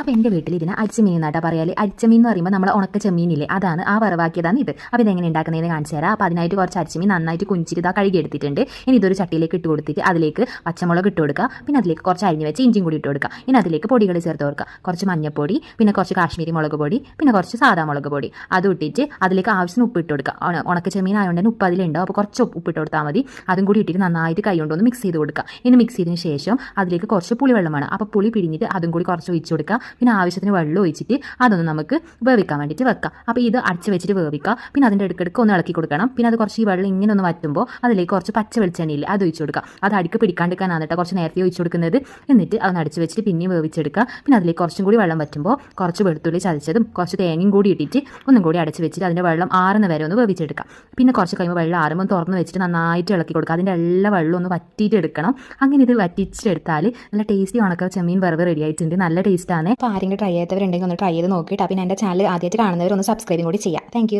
അപ്പോൾ എന്റെ വീട്ടിൽ ഇതിന് അരിച്ചമീൻ എന്നാട്ടാ പറയാൽ. അരിച്ചമീൻ എന്ന് പറയുമ്പോൾ നമ്മൾ ഉണക്ക ചെമ്മീനില്ലേ? അതാണ്. ആ വറവാക്കിയതാണ് ഇത്. അപ്പോൾ ഇതെങ്ങനെ ഉണ്ടാക്കുന്നതെന്ന് കാണിച്ചു തരാം. അപ്പോൾ അതിനായിട്ട് കുറച്ച് അരിച്ചമീൻ നന്നായിട്ട് കുഞ്ചിട്ട് ഇതാ കഴുകി എടുത്തിട്ടുണ്ട്. ഇനി ഇതൊരു ചട്ടിയിലേക്ക് ഇട്ട് കൊടുത്തിട്ട് അതിലേക്ക് പച്ചമുളക് ഇട്ട് കൊടുക്കുക. പിന്നെ അതിലേക്ക് കുറച്ച് അരിഞ്ഞ് വെച്ച് ഇഞ്ചിയും കൂടി ഇട്ട് കൊടുക്കുക. ഇനി അതിലേക്ക് പൊടികൾ ചേർത്ത് കൊടുക്കുക. കുറച്ച് മഞ്ഞപ്പൊടി പിന്നെ കുറച്ച് കാശ്മീരി മുളക് പൊടി പിന്നെ കുറച്ച് സാധാ മുളക് പൊടി. അത് ഇട്ടിട്ട് അതിലേക്ക് ആവശ്യത്തിന് ഉപ്പ് ഇട്ട് കൊടുക്കുക. ഉണക്ക ചെമ്മീൻ ആയതുകൊണ്ട് തന്നെ ഉപ്പ് അതിലുണ്ടാവും അപ്പോൾ കുറച്ച് ഉപ്പ് ഇട്ട് കൊടുത്താൽ മതി. അതും കൂടി ഇട്ടിട്ട് നന്നായിട്ട് കൈ കൊണ്ടൊന്ന് മിക്സ് ചെയ്ത് കൊടുക്കുക. ഇനി മിക്സ് ചെയ്തതിന് ശേഷം അതിലേക്ക് കുറച്ച് പുളിവെള്ളം വേണം അപ്പോൾ പുളി പിഴിഞ്ഞിട്ട് അതും കൂടി കുറച്ച് ഒഴിച്ച് കൊടുക്കുക. പിന്നെ ആവശ്യത്തിന് വെള്ളം ഒഴിച്ചിട്ട് അതൊന്ന് നമുക്ക് വേവിക്കാൻ വേണ്ടിയിട്ട് വെക്കാം. അപ്പോൾ ഇത് അടച്ച് വെച്ചിട്ട് വേവിക്കുക പിന്നെ അതിന്റെ ഇടയ്ക്കിടയ്ക്ക് ഒന്ന് ഇളക്കി കൊടുക്കണം. പിന്നെ അത് കുറച്ച് ഈ വെള്ളം ഇങ്ങനെ ഒന്ന് വറ്റുമ്പോൾ അതിലേക്ക് കുറച്ച് പച്ച വെളിച്ചെണ്ണയില്ല അത് ഒഴിച്ച് കൊടുക്കുക അത് അടിക്ക് പിടിക്കാണ്ടിരിക്കാനാണ് കേട്ടോ കുറച്ച് നേരത്തെ ഒഴിച്ച് കൊടുക്കുന്നത്. എന്നിട്ട് അതൊന്ന് അടച്ച് വെച്ചിട്ട് പിന്നെയും വേവിച്ചെടുക്കുക. പിന്നെ അതിലേക്ക് കുറച്ചും കൂടി വെള്ളം വറ്റുമ്പോൾ കുറച്ച് വെളുത്തുള്ളി ചതച്ചതും കുറച്ച് തേങ്ങയും കൂടി ഇട്ടിട്ട് ഒന്നും കൂടി അടച്ച് വെച്ചിട്ട് അതിന്റെ വെള്ളം ആറുന്ന വരെ ഒന്ന് വേവിച്ചെടുക്കാം. പിന്നെ കുറച്ച് കഴിയുമ്പോൾ വെള്ളം ആറുമ്പോൾ തുറന്ന് വെച്ചിട്ട് നന്നായിട്ട് ഇളക്കി കൊടുക്കുക. അതിന്റെ എല്ലാ വെള്ളവും ഒന്ന് വറ്റിയിട്ട് എടുക്കണം. അങ്ങനെ ഇത് വറ്റിച്ചെടുത്താൽ നല്ല ടേസ്റ്റി ഉണക്ക ചെമ്മീൻ വറവ് റെഡി ആയിട്ടുണ്ട്. നല്ല ടേസ്റ്റാണ്. അപ്പോൾ ആരെങ്കിലും ട്രൈ ചെയ്തവരുണ്ടെങ്കിൽ ഒന്ന് ട്രൈ ചെയ്ത് നോക്കിയിട്ട് പിന്നെ എന്റെ ചാനൽ ആദ്യമായിട്ട് കാണുന്നവർ ഒന്ന് സബ്സ്ക്രൈബും കൂടി ചെയ്യാം. താങ്ക്